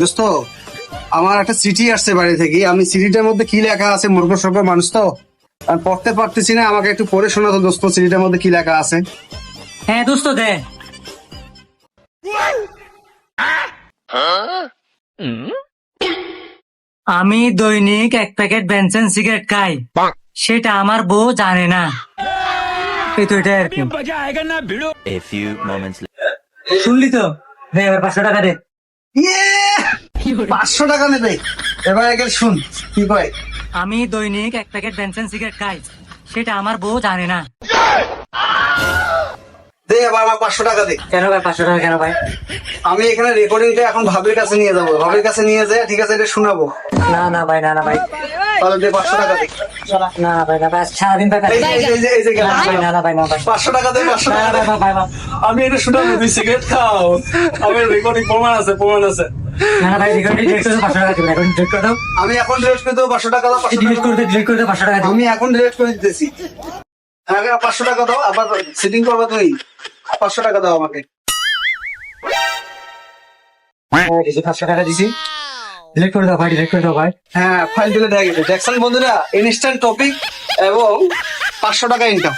দোস্ত আমার একটা চিঠি আসছে বাড়ি থেকে। আমি চিঠিটার মধ্যে কি লেখা আছে মূর্খ সর্ব মানুষ তো? আমি পড়তে পারতেছি না আমাকে একটু পড়ে শোনা তো দোস্ত চিঠিটার মধ্যে কি লেখা আছে? হ্যাঁ দোস্ত দে। আমি দৈনিক এক প্যাকেট বেনসেন সিগারেট খাই। সেটা আমার বউ জানে না। এই তো এটা আর কি। A few moments শুনলি তো? রে এবার পাঁচশো টাকা দে। ইয়ে! পাঁচশো টাকা নেবে এবার একে শুন কি কয়? আমি দৈনিক এক প্যাকেট বেনসেন সিগারেট খাই। সেটা আমার বউ জানে না। দে আমার পাঁচশো টাকা দে। কেন ভাই পাঁচশো টাকা কেন ভাই? আমি এখানে রেকর্ডিংটা এখন ভাবির কাছে নিয়ে যাব। ভাবির কাছে নিয়ে যায় ঠিক আছে এটা শোনাবো। না না ভাই না না ভাই। তাহলে দে পাঁচশো টাকা দে। না না ভাই না ভাই সারাদিন ভাই যে, এই যে, এই যে, এই যে গেল। না না না ভাই না ভাই। পাঁচশো টাকা দে পাঁচশো টাকা দে। ভাই ভাই ভাই। আমি এটা শোনাবো তুই সিগারেট খাও। আমার রেকর্ডিং প্রমাণ আছে প্রমাণ আছে। এখন ডিলিট করে। আমি এখন ডিলেট করে দেবো পাঁচশো টাকা আমি এখন ডিলেট করে দিতেছি। আগে পাঁচশো টাকা দাও আবার সিটিং করব তুই। পাঁচশো টাকা দাও আমাকে। দিছি পাঁচশো টাকা দিছি। করে দাও ভাই ডিলিট করে দাও ভাই। হ্যাঁ ফাইল তুলে দেখ বন্ধুরা ইনস্ট্যান্ট টপিক এবং পাঁচশো টাকা ইনকাম